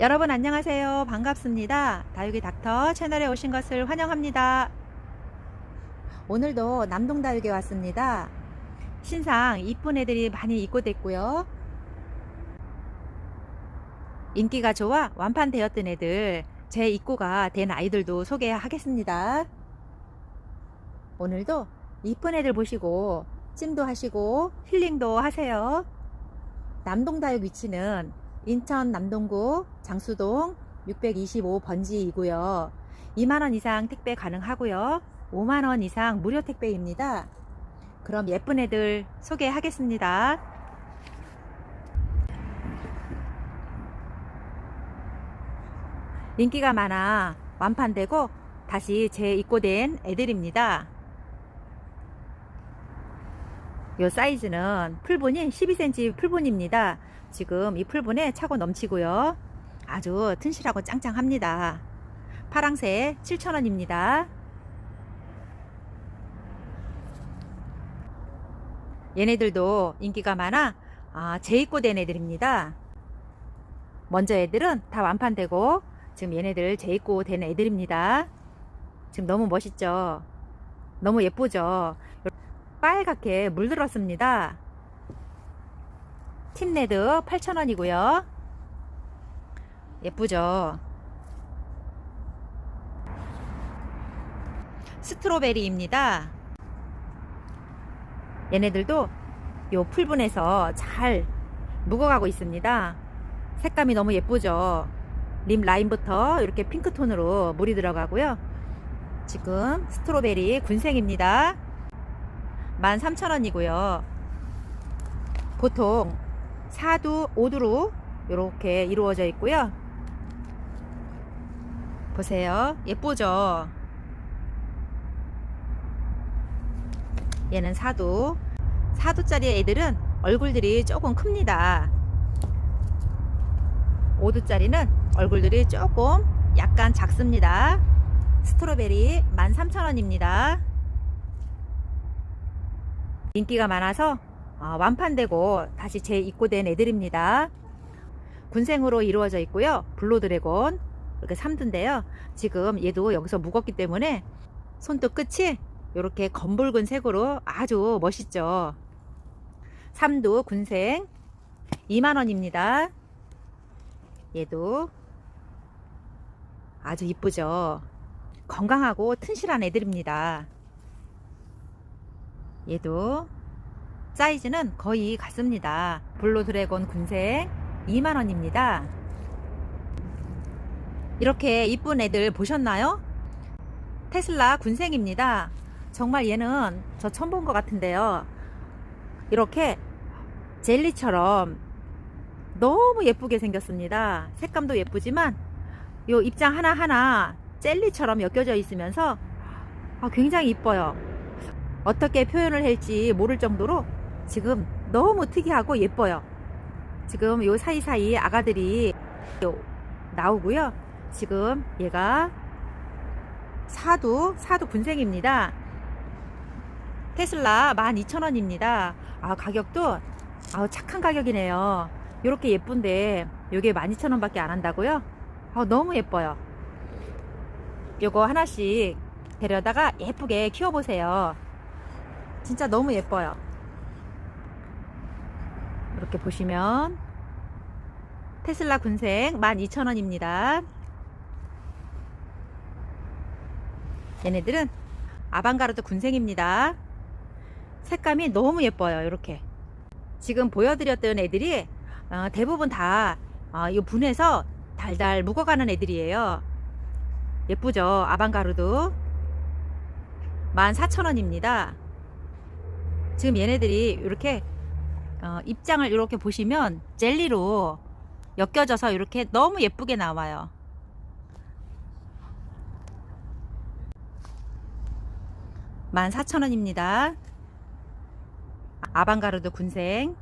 여러분 안녕하세요. 반갑습니다. 다육이 닥터 채널에 오신 것을 환영합니다. 오늘도 남동 다육에 왔습니다. 신상 이쁜 애들이 많이 입고됐고요. 인기가 좋아 완판되었던 애들, 제 입고가 된 아이들도 소개하겠습니다. 오늘도 이쁜 애들 보시고 찜도 하시고 힐링도 하세요. 남동 다육 위치는 인천 남동구 장수동 625번지이고요. 2만원 이상 택배 가능하고요. 5만원 이상 무료 택배입니다. 그럼 예쁜 애들 소개하겠습니다. 인기가 많아 완판되고 다시 재입고된 애들입니다. 요 사이즈는 풀분이 12cm 풀분입니다. 지금 이 풀분에 차고 넘치고요. 아주 튼실하고 짱짱합니다. 파랑새 7,000원입니다. 얘네들도 인기가 많아 아, 재입고된 애들입니다. 먼저 애들은 다 완판되고 지금 얘네들 재입고된 애들입니다. 지금 너무 멋있죠? 너무 예쁘죠? 빨갛게 물들었습니다. 틴레드 8,000원이고요. 예쁘죠? 스트로베리입니다. 얘네들도 요 풀분에서 잘 묵어가고 있습니다. 색감이 너무 예쁘죠? 림 라인부터 이렇게 핑크톤으로 물이 들어가고요. 지금 스트로베리 군생입니다. 13,000원이고요. 보통 4두, 5두로 이렇게 이루어져 있고요. 보세요. 예쁘죠? 얘는 4두. 4두짜리 애들은 얼굴들이 조금 큽니다. 5두짜리는 얼굴들이 조금 약간 작습니다. 스트로베리 13,000원입니다. 인기가 많아서 어, 완판되고 다시 재입고된 애들입니다. 군생으로 이루어져 있고요. 블루드래곤 이렇게 3두인데요. 지금 얘도 여기서 묵었기 때문에 손톱 끝이 이렇게 검붉은 색으로 아주 멋있죠. 3두 군생 2만원입니다. 얘도 아주 이쁘죠. 건강하고 튼실한 애들입니다. 얘도 사이즈는 거의 같습니다. 블루 드래곤 군생 2만원입니다. 이렇게 이쁜 애들 보셨나요? 테슬라 군생입니다. 정말 얘는 저 처음 본 것 같은데요. 이렇게 젤리처럼 너무 예쁘게 생겼습니다. 색감도 예쁘지만 요 입장 하나하나 젤리처럼 엮여져 있으면서 아, 굉장히 이뻐요. 어떻게 표현을 할지 모를 정도로 지금 너무 특이하고 예뻐요. 지금 요 사이사이 아가들이 나오고요. 지금 얘가 사두, 사두 군생입니다. 테슬라 12,000원입니다. 아, 가격도 아, 착한 가격이네요. 이렇게 예쁜데 요게 12,000원 밖에 안 한다고요? 아, 너무 예뻐요. 요거 하나씩 데려다가 예쁘게 키워보세요. 진짜 너무 예뻐요. 이렇게 보시면 테슬라 군생 12,000원입니다. 얘네들은 아방가르드 군생입니다. 색감이 너무 예뻐요. 이렇게. 지금 보여드렸던 애들이 어, 대부분 다 어, 이 분해서 달달 묵어가는 애들이에요. 예쁘죠? 아방가르드 14,000원입니다. 지금 얘네들이 이렇게 어, 입장을 이렇게 보시면 젤리로 엮여져서 이렇게 너무 예쁘게 나와요. 만 사천 원입니다. 아방가르드 군생.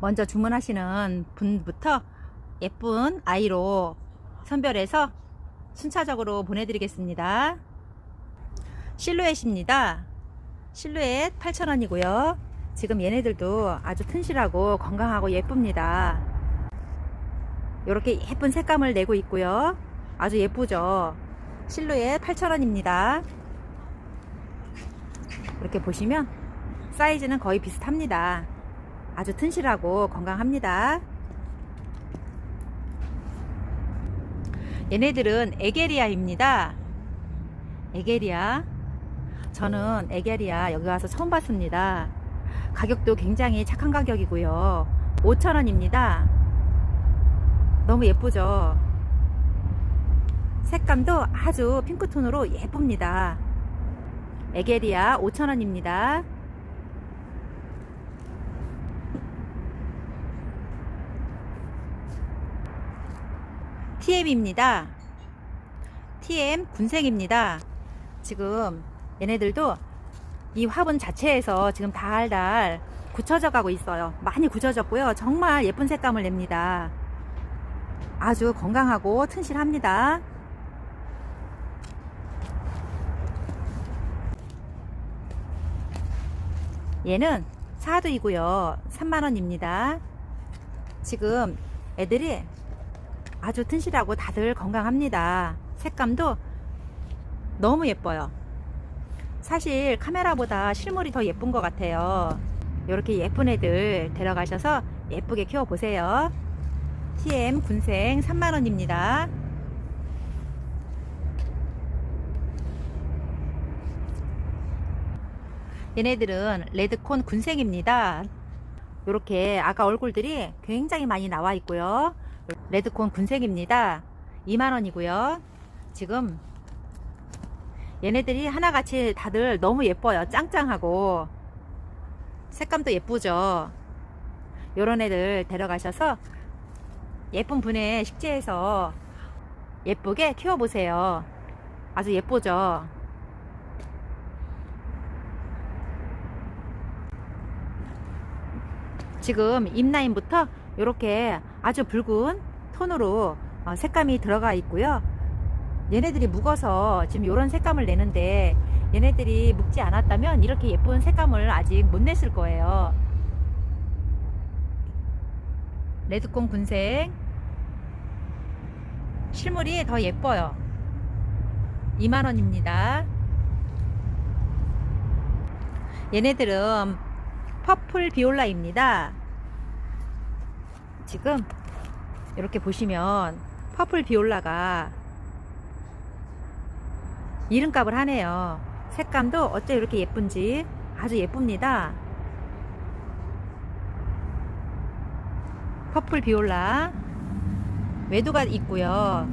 먼저 주문하시는 분부터 예쁜 아이로 선별해서 순차적으로 보내드리겠습니다. 실루엣입니다. 실루엣 8,000원이고요. 지금 얘네들도 아주 튼실하고 건강하고 예쁩니다. 이렇게 예쁜 색감을 내고 있고요. 아주 예쁘죠? 실루엣 8,000원입니다. 이렇게 보시면 사이즈는 거의 비슷합니다. 아주 튼실하고 건강합니다. 얘네들은 에게리아입니다. 에게리아. 저는 에게리아 여기 와서 처음 봤습니다. 가격도 굉장히 착한 가격이고요. 5,000원입니다. 너무 예쁘죠? 색감도 아주 핑크톤으로 예쁩니다. 에게리아 5,000원입니다. TM입니다. TM 군생입니다. 지금 얘네들도 이 화분 자체에서 지금 달달 굳혀져 가고 있어요. 많이 굳혀졌고요. 정말 예쁜 색감을 냅니다. 아주 건강하고 튼실합니다. 얘는 사두이고요. 3만원입니다. 지금 애들이 아주 튼실하고 다들 건강합니다. 색감도 너무 예뻐요. 사실 카메라보다 실물이 더 예쁜 것 같아요. 이렇게 예쁜 애들 데려가셔서 예쁘게 키워보세요. TM 군생 3만원입니다. 얘네들은 레드콘 군생입니다. 이렇게 아까 얼굴들이 굉장히 많이 나와 있고요. 레드콘 군생입니다. 2만원이고요. 지금 얘네들이 하나같이 다들 너무 예뻐요. 짱짱하고 색감도 예쁘죠. 요런 애들 데려가셔서 예쁜 분의 식재에서 예쁘게 키워보세요. 아주 예쁘죠. 지금 잎라인부터 이렇게 아주 붉은 톤으로 어, 색감이 들어가 있고요. 얘네들이 묵어서 지금 이런 색감을 내는데 얘네들이 묵지 않았다면 이렇게 예쁜 색감을 아직 못 냈을 거예요. 레드콘 군생 실물이 더 예뻐요. 2만원입니다. 얘네들은 퍼플 비올라입니다. 지금 이렇게 보시면 퍼플 비올라가 이름값을 하네요. 색감도 어째 이렇게 예쁜지 아주 예쁩니다. 퍼플 비올라 외도가 있고요.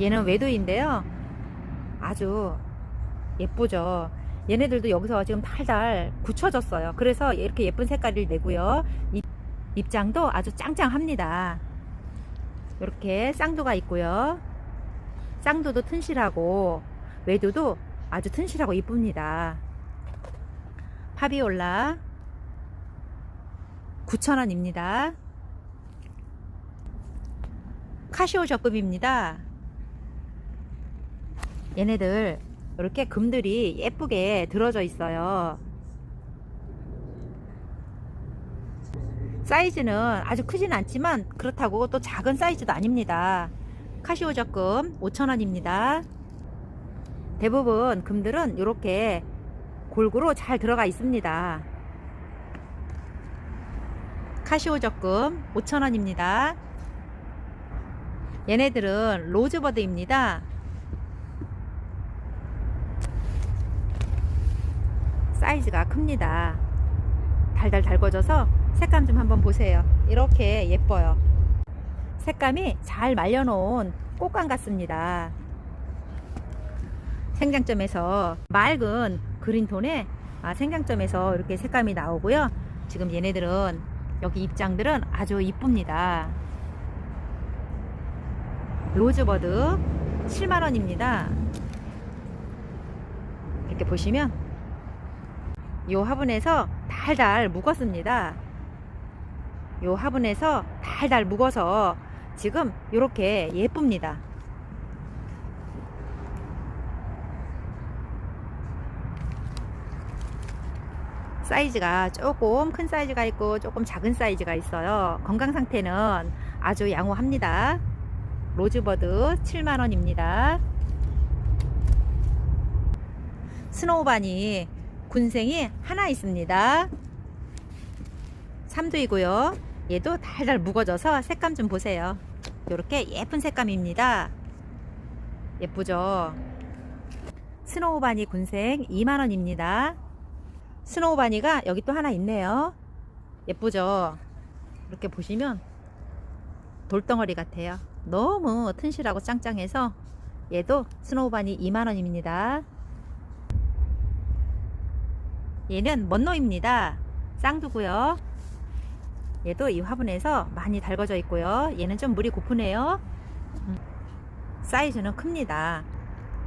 얘는 외도인데요. 아주 예쁘죠. 얘네들도 여기서 지금 달달 굳혀졌어요. 그래서 이렇게 예쁜 색깔을 내고요. 이 입장도 아주 짱짱합니다. 이렇게 쌍두가 있고요. 쌍두도 튼실하고 외두도 아주 튼실하고 이쁩니다. 파비올라 9,000원입니다. 카시오 적금입니다. 얘네들 이렇게 금들이 예쁘게 들어져 있어요. 사이즈는 아주 크진 않지만 그렇다고 또 작은 사이즈도 아닙니다. 카시오 적금 5,000원입니다. 대부분 금들은 이렇게 골고루 잘 들어가 있습니다. 카시오 적금 5,000원입니다. 얘네들은 로즈버드입니다. 사이즈가 큽니다. 달달 달궈져서 색감 좀 한번 보세요. 이렇게 예뻐요. 색감이 잘 말려놓은 꽃감 같습니다. 생장점에서 맑은 그린톤에 아, 생장점에서 이렇게 색감이 나오고요. 지금 얘네들은 여기 입장들은 아주 이쁩니다. 로즈버드 7만원입니다. 이렇게 보시면 이 화분에서 달달 묵었습니다. 이 화분에서 달달 묵어서 지금 이렇게 예쁩니다. 사이즈가 조금 큰 사이즈가 있고 조금 작은 사이즈가 있어요. 건강 상태는 아주 양호합니다. 로즈버드 7만원입니다. 스노우바니 군생이 하나 있습니다. 3두이고요. 얘도 달달 묵어져서 색감 좀 보세요. 이렇게 예쁜 색감입니다. 예쁘죠? 스노우바니 군생 2만원입니다. 스노우바니가 여기 또 하나 있네요. 예쁘죠? 이렇게 보시면 돌덩어리 같아요. 너무 튼실하고 짱짱해서 얘도 스노우바니 2만원입니다. 얘는 먼노입니다. 쌍두고요. 얘도 이 화분에서 많이 달궈져 있고요. 얘는 좀 물이 고프네요. 음, 사이즈는 큽니다.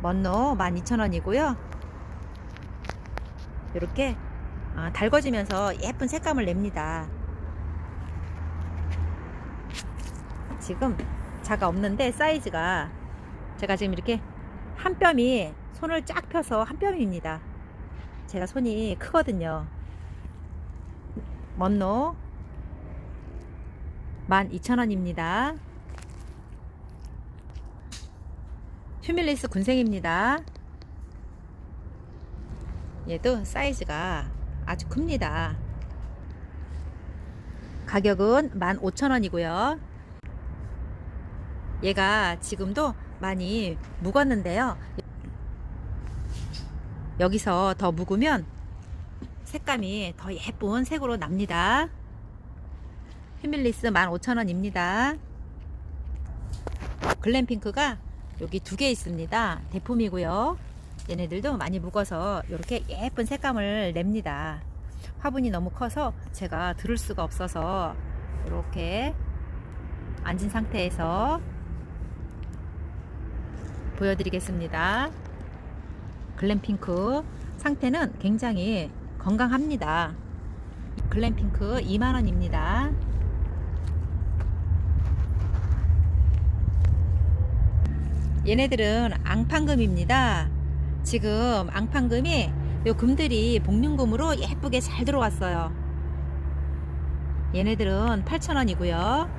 먼노 12,000원이고요. 이렇게 아, 달궈지면서 예쁜 색감을 냅니다. 지금 자가 없는데 사이즈가 제가 지금 이렇게 한 뼘이 손을 쫙 펴서 한 뼘입니다. 제가 손이 크거든요. 먼노 12,000원입니다. 휴밀리스 군생입니다. 얘도 사이즈가 아주 큽니다. 가격은 15,000원이고요. 얘가 지금도 많이 묵었는데요. 여기서 더 묵으면 색감이 더 예쁜 색으로 납니다. 휴밀리스 15,000원입니다. 글램핑크가 여기 두 개 있습니다. 대품이고요. 얘네들도 많이 묵어서 이렇게 예쁜 색감을 냅니다. 화분이 너무 커서 제가 들을 수가 없어서 이렇게 앉은 상태에서 보여드리겠습니다. 글램핑크 상태는 굉장히 건강합니다. 글램핑크 2만원입니다. 얘네들은 앙팡금입니다. 지금 앙팡금이 요 금들이 복륜금으로 예쁘게 잘 들어왔어요. 얘네들은 8,000원이고요.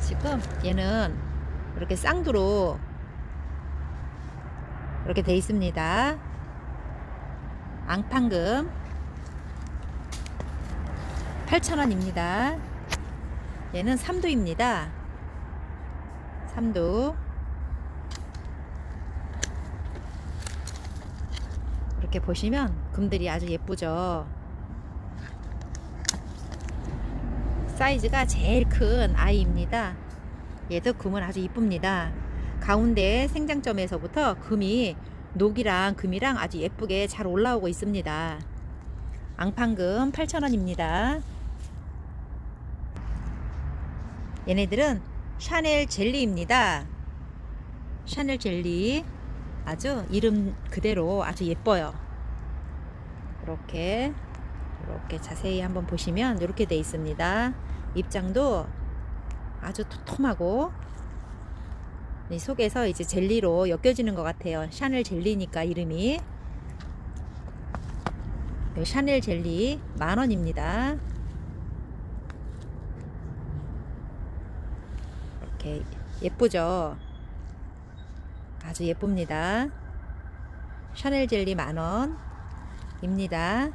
지금 얘는 이렇게 쌍두로 이렇게 돼 있습니다. 앙팡금 8,000원입니다. 얘는 3두입니다. 3두 이렇게 보시면 금들이 아주 예쁘죠. 사이즈가 제일 큰 아이입니다. 얘도 금은 아주 이쁩니다. 가운데 생장점에서부터 금이 녹이랑 금이랑 아주 예쁘게 잘 올라오고 있습니다. 앙팡금 8,000원입니다. 얘네들은 샤넬 젤리입니다. 샤넬 젤리 아주 이름 그대로 아주 예뻐요. 이렇게 이렇게 자세히 한번 보시면 이렇게 돼 있습니다. 입장도 아주 토톰하고 이 속에서 이제 젤리로 엮여지는 것 같아요. 샤넬 젤리니까 이름이 이 샤넬 젤리 만 원입니다. 이렇게 예쁘죠? 아주 예쁩니다. 샤넬 젤리 만 원입니다.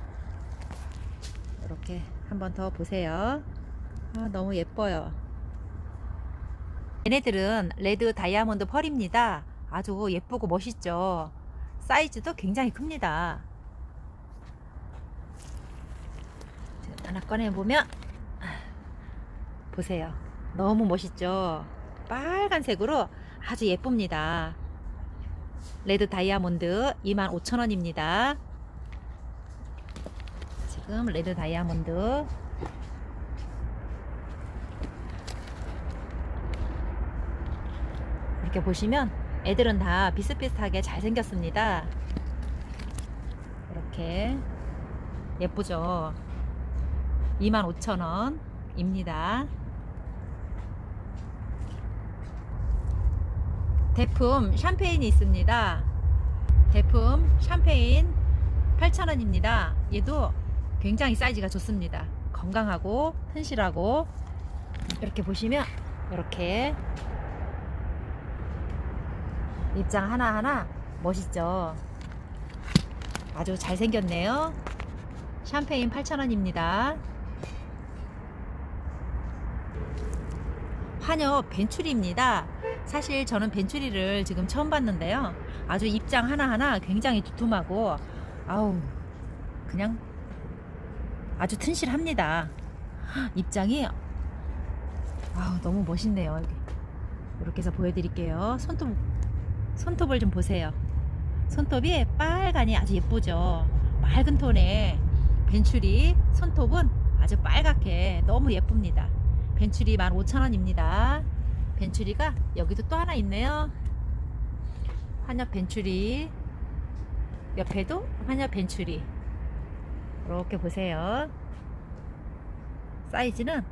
이렇게 한번 더 보세요. 아, 너무 예뻐요. 얘네들은 레드 다이아몬드 펄입니다. 아주 예쁘고 멋있죠. 사이즈도 굉장히 큽니다. 하나 꺼내보면 보세요. 너무 멋있죠. 빨간색으로 아주 예쁩니다. 레드 다이아몬드 25,000원입니다. 지금 레드 다이아몬드 이렇게 보시면 애들은 다 비슷비슷하게 잘 생겼습니다. 이렇게 예쁘죠? 25,000원입니다. 대품 샴페인이 있습니다. 대품 샴페인 8,000원입니다. 얘도 굉장히 사이즈가 좋습니다. 건강하고 튼실하고 이렇게 보시면 이렇게 입장 하나하나 멋있죠. 아주 잘생겼네요. 샴페인 8,000원입니다. 환엽 벤추리입니다. 사실 저는 벤추리를 지금 처음 봤는데요. 아주 입장 하나하나 굉장히 두툼하고 아우 그냥 아주 튼실합니다. 입장이 아우 너무 멋있네요. 이렇게 해서 보여드릴게요. 손톱 손톱을 좀 보세요. 손톱이 빨간이 아주 예쁘죠. 맑은 톤의 벤추리 손톱은 아주 빨갛게 너무 예쁩니다. 벤추리 15,000원입니다. 벤추리가 여기도 또 하나 있네요. 한엽 벤추리 옆에도 한엽 벤추리 이렇게 보세요. 사이즈는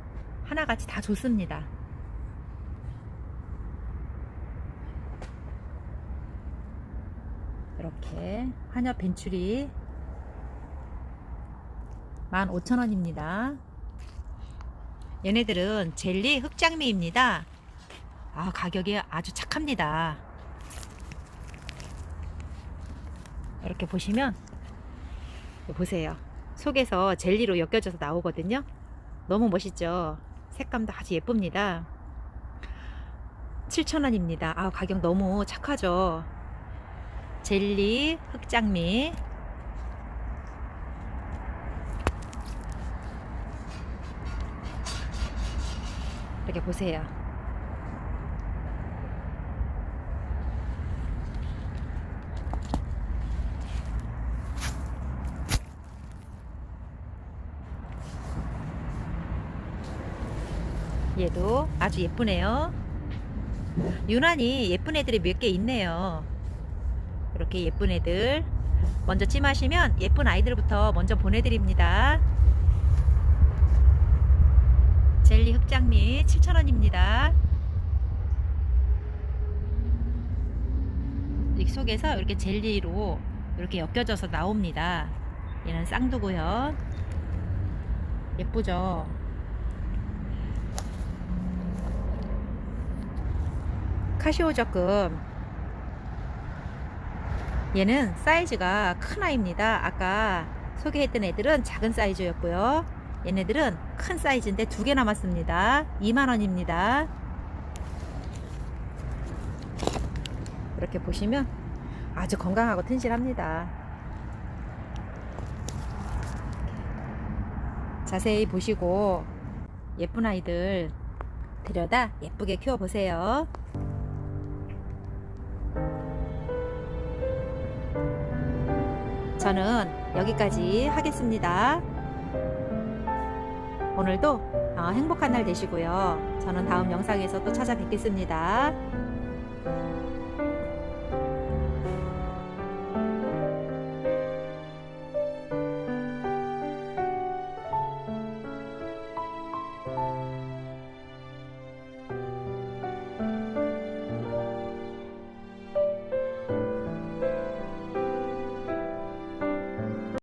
하나같이 다 좋습니다. 이렇게 한엽 벤추리 15,000원입니다. 얘네들은 젤리 흑장미입니다. 아, 가격이 아주 착합니다. 이렇게 보시면 보세요. 속에서 젤리로 엮여져서 나오거든요. 너무 멋있죠? 색감도 아주 예쁩니다. 7,000원입니다. 아, 가격 너무 착하죠? 젤리 흑장미 이렇게 보세요. 얘도 아주 예쁘네요. 유난히 예쁜 애들이 몇 개 있네요. 이렇게 예쁜 애들. 먼저 찜하시면 예쁜 아이들부터 먼저 보내드립니다. 젤리 흑장미 7,000원입니다. 이 속에서 이렇게 젤리로 이렇게 엮여져서 나옵니다. 얘는 쌍두고요. 예쁘죠? 카시오 적금 얘는 사이즈가 큰 아이입니다. 아까 소개했던 애들은 작은 사이즈였고요. 얘네들은 큰 사이즈인데 두 개 남았습니다. 2만원입니다. 이렇게 보시면 아주 건강하고 튼실합니다. 자세히 보시고 예쁜 아이들 들여다 예쁘게 키워보세요. 저는 여기까지 하겠습니다. 오늘도 어, 행복한 날 되시고요. 저는 다음 영상에서 또 찾아뵙겠습니다.